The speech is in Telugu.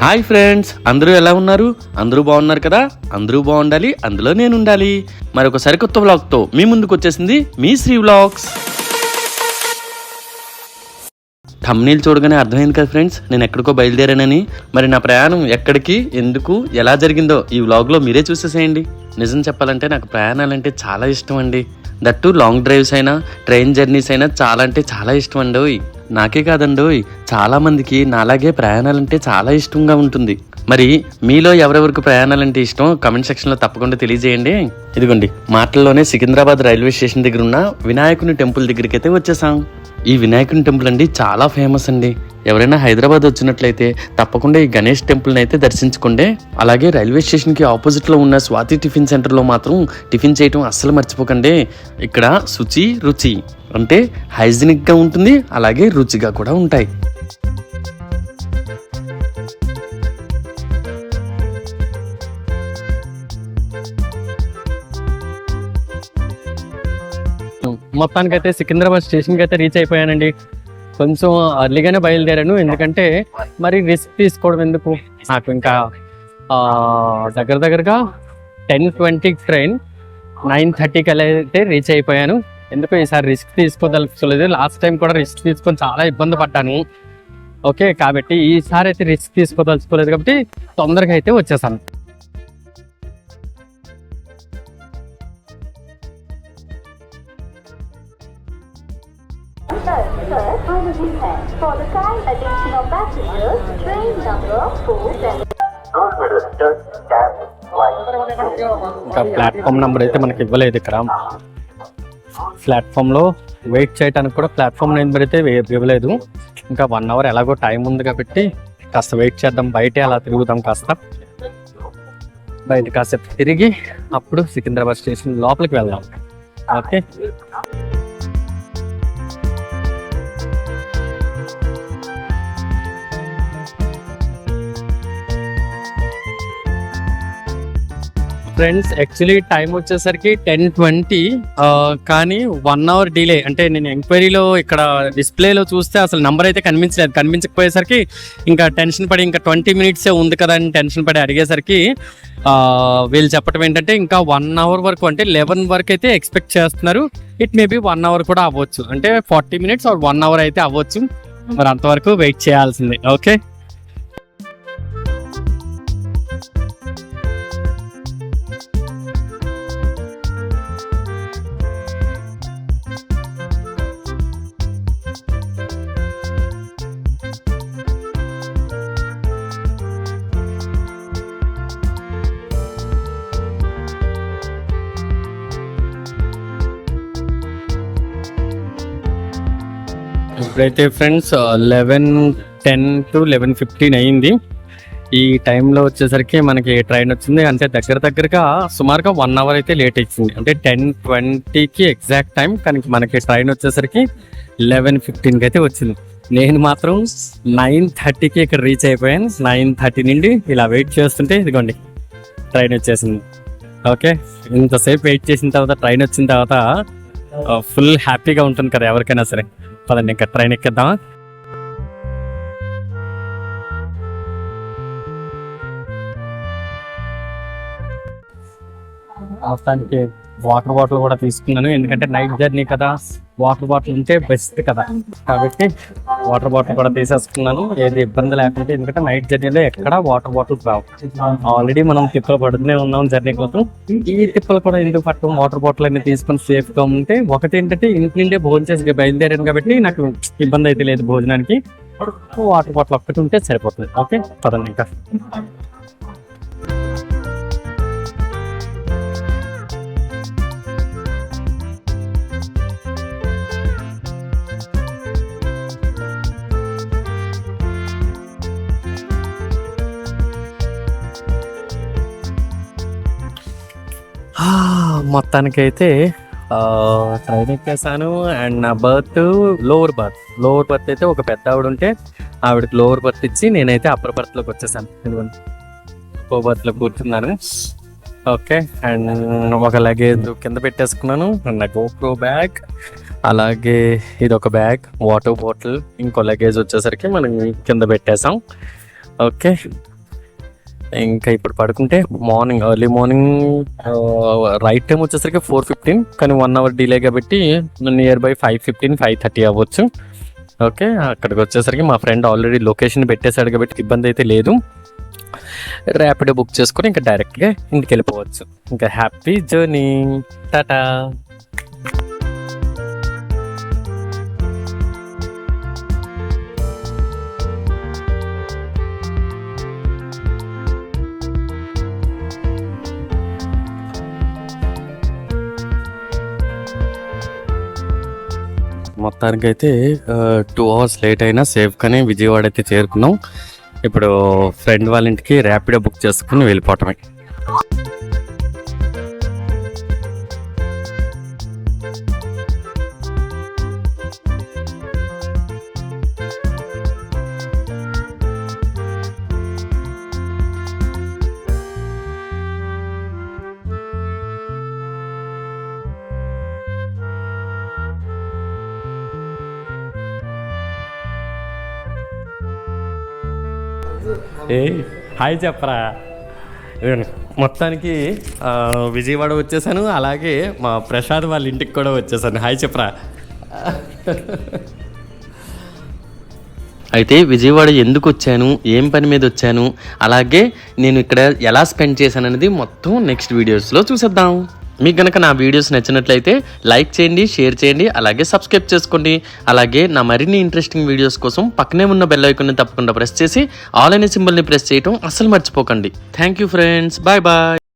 హాయ్ ఫ్రెండ్స్ అందరూ ఎలా ఉన్నారు? అందరూ బాగున్నారు కదా? అందరూ బాగుండాలి అందులో నేను ఉండాలి మరొక సరికొత్త వ్లాగ్తో మీ ముందుకు వచ్చేసింది మీ శ్రీ వ్లాగ్స్ థమ్నీల్ చూడగానే అర్థమైంది కదా ఫ్రెండ్స్ నేను ఎక్కడికో బయలుదేరానని. మరి నా ప్రయాణం ఎక్కడికి ఎందుకు ఎలా జరిగిందో ఈ వ్లాగ్లో మీరే చూసేసేయండి. నిజం చెప్పాలంటే నాకు ప్రయాణాలంటే చాలా ఇష్టం అండి. దట్టు లాంగ్ డ్రైవ్స్ అయినా ట్రైన్ జర్నీస్ అయినా చాలా అంటే చాలా ఇష్టం అండి ఓయ్. నాకే కాదండోయ్ చాలామందికి నాలాగే ప్రయాణాలంటే చాలా ఇష్టంగా ఉంటుంది. మరి మీలో ఎవరెవరికి ప్రయాణాలంటే ఇష్టం కమెంట్ సెక్షన్లో తప్పకుండా తెలియజేయండి. ఇదిగోండి మాటల్లోనే సికింద్రాబాద్ రైల్వే స్టేషన్ దగ్గర ఉన్న వినాయకుని టెంపుల్ దగ్గరికి అయితే వచ్చేసాం. ఈ వినాయకుని టెంపుల్ అండి చాలా ఫేమస్ అండి. ఎవరైనా హైదరాబాద్ వచ్చినట్లయితే తప్పకుండా ఈ గణేష్ టెంపుల్ని అయితే దర్శించుకోండి. అలాగే రైల్వే స్టేషన్కి ఆపోజిట్లో ఉన్న స్వాతి టిఫిన్ సెంటర్లో మాత్రం టిఫిన్ చేయటం అస్సలు మర్చిపోకండి. ఇక్కడ శుచి రుచి అంటే హైజీనిక్గా ఉంటుంది అలాగే రుచిగా కూడా ఉంటాయి. మొత్తానికైతే సికింద్రాబాద్ స్టేషన్కి అయితే రీచ్ అయిపోయానండి. కొంచెం అర్లీగానే బయలుదేరాను. ఎందుకంటే మరి రిస్క్ తీసుకోవడం ఎందుకు? నాకు ఇంకా దగ్గర దగ్గరగా టెన్ ట్వంటీ ట్రైన్ నైన్ థర్టీకి అయితే రీచ్ అయిపోయాను. ఎందుకు ఈసారి రిస్క్ తీసుకోదలుచుకోలేదు. లాస్ట్ టైం కూడా రిస్క్ తీసుకొని చాలా ఇబ్బంది పడ్డాను. ఓకే కాబట్టి ఈసారి అయితే రిస్క్ తీసుకోదలుచుకోలేదు కాబట్టి తొందరగా అయితే వచ్చేసాను. ఇంకా ప్లాట్ఫామ్ నెంబర్ అయితే మనకి ఇవ్వలేదు ఇక్కడ. ప్లాట్ఫామ్లో వెయిట్ చేయడానికి కూడా ప్లాట్ఫామ్ నెంబర్ అయితే ఇవ్వలేదు. ఇంకా వన్ అవర్ ఎలాగో టైం ఉంది కాబట్టి కాస్త వెయిట్ చేద్దాం. బయటే అలా తిరుగుదాం కాస్త. బయట కాసేపు తిరిగి అప్పుడు సికింద్రాబాద్ స్టేషన్ లోపలికి వెళ్దాం. ఓకే? ఫ్రెండ్స్ యాక్చువల్లీ టైం వచ్చేసరికి టెన్ ట్వంటీ కానీ వన్ అవర్ డిలే అంటే నేను ఎంక్వైరీలో ఇక్కడ డిస్ప్లేలో చూస్తే అసలు నంబర్ అయితే కనిపించలేదు. కనిపించకపోయేసరికి ఇంకా టెన్షన్ పడి ఇంకా ట్వంటీ మినిట్సే ఉంది కదా అని టెన్షన్ పడి అడిగేసరికి వీళ్ళు చెప్పడం ఏంటంటే ఇంకా వన్ అవర్ వరకు అంటే లెవెన్ వరకు అయితే ఎక్స్పెక్ట్ చేస్తున్నారు. ఇట్ మే వన్ అవర్ కూడా అవ్వచ్చు. అంటే forty minutes or one hour అయితే అవ్వచ్చు. మరి అంతవరకు వెయిట్ చేయాల్సిందే. ఓకే ఇప్పుడైతే friends eleven ten to eleven fifteen అయ్యింది. ఈ టైంలో వచ్చేసరికి మనకి ట్రైన్ వచ్చింది. అంటే దగ్గర దగ్గరగా సుమారుగా వన్ అవర్ అయితే లేట్ ఇచ్చింది అంటే టెన్ ట్వంటీకి ఎగ్జాక్ట్ టైం కానీ మనకి ట్రైన్ వచ్చేసరికి లెవెన్ ఫిఫ్టీన్కి అయితే వచ్చింది. నేను మాత్రం నైన్ థర్టీకి ఇక్కడ రీచ్ అయిపోయాను. నైన్ థర్టీ నుండి ఇలా వెయిట్ చేస్తుంటే ఇదిగోండి ట్రైన్ వచ్చేసింది. ఓకే ఇంతసేపు వెయిట్ చేసిన తర్వాత ట్రైన్ వచ్చిన తర్వాత ఫుల్ హ్యాపీగా ఉంటుంది కదా ఎవరికైనా సరే. పదండి ఇంకా ట్రైన్ ఎక్కేద్దామా? మొత్తానికి వాటర్ బాటిల్ కూడా తీసుకున్నాను. ఎందుకంటే నైట్ జర్నీ కదా. వాటర్ బాటిల్ ఉంటే బెస్ట్ కదా. కాబట్టి వాటర్ బాటిల్ కూడా తీసేసుకున్నాను. ఏది ఇబ్బంది లేకుండా ఎందుకంటే నైట్ జర్నీలో ఎక్కడ వాటర్ బాటిల్ రావు. ఆల్రెడీ మనం తిప్పలు పడుతూనే ఉన్నాం జర్నీ కోసం. ఈ తిప్పలు కూడా ఎందుకు పట్టం వాటర్ బాటిల్ అన్ని తీసుకొని సేఫ్గా ఉంటే ఒకటి ఏంటంటే ఇంటి నుండే భోజనం చేసి బయలుదేరాను కాబట్టి నాకు ఇబ్బంది అయితే లేదు భోజనానికి. వాటర్ బాటిల్ ఒక్కటి ఉంటే సరిపోతుంది. ఓకే? పదండి ఇంకా. మొత్తానికైతే ట్రైన్ ఎక్కేసాను అండ్ నా berth lower berth lower berth అయితే ఒక పెద్ద ఆవిడ ఉంటే ఆవిడకి లోవర్ బర్త్ ఇచ్చి నేనైతే అప్పర్ బర్త్లోకి వచ్చేసాను ఎందుకంటే ఓ బర్త్లో కూర్చున్నాను. ఓకే అండ్ ఒక లగేజ్ కింద పెట్టేసుకున్నాను. అండ్ నా గోప్రో బ్యాగ్ అలాగే ఇది ఒక బ్యాగ్ వాటర్ బాటిల్ ఇంకో లగేజ్ వచ్చేసరికి మనం కింద పెట్టేసాం ఓకే ఇంకా ఇప్పుడు పడుకుంటే morning early morning right time వచ్చేసరికి ఫోర్ ఫిఫ్టీన్ కానీ వన్ అవర్ డిలే కాబట్టి near by five fifteen five thirty అవ్వచ్చు. ఓకే అక్కడికి వచ్చేసరికి మా ఫ్రెండ్ ఆల్రెడీ లొకేషన్ పెట్టేశాడు కాబట్టి ఇబ్బంది అయితే లేదు. ర్యాపిడో బుక్ చేసుకొని ఇంకా డైరెక్ట్గా ఇంటికి వెళ్ళిపోవచ్చు. ఇంకా హ్యాపీ జర్నీ టాటా మొత్తానికి అయితే టూ అవర్స్ లేట్ అయినా సేఫ్గానే విజయవాడ అయితే చేరుకున్నాం. ఇప్పుడు ఫ్రెండ్ వాళ్ళ ఇంటికి ర్యాపిడో బుక్ చేసుకుని వెళ్ళిపోవటమే. ఏ హాయ్ చెప్పరా. మొత్తానికి విజయవాడ వచ్చేసాను అలాగే మా ప్రసాద్ వాళ్ళ ఇంటికి కూడా వచ్చేసాను. హాయ్ చెప్పరా. అయితే విజయవాడ ఎందుకు వచ్చాను ఏం పని మీద వచ్చాను అలాగే నేను ఇక్కడ ఎలా స్పెండ్ చేశాను అనేది మొత్తం నెక్స్ట్ వీడియోస్లో చూసేద్దాం. మీకు కనుక నా వీడియోస్ నచ్చినట్లయితే లైక్ చేయండి షేర్ చేయండి అలాగే సబ్స్క్రైబ్ చేసుకోండి. అలాగే నా మరిన్ని ఇంట్రెస్టింగ్ వీడియోస్ కోసం పక్కనే ఉన్న బెల్ ఐకాన్ని తప్పకుండా ప్రెస్ చేసి ఆల్ అనే సింబల్ని ప్రెస్ చేయడం అస్సలు మర్చిపోకండి. Thank you friends bye bye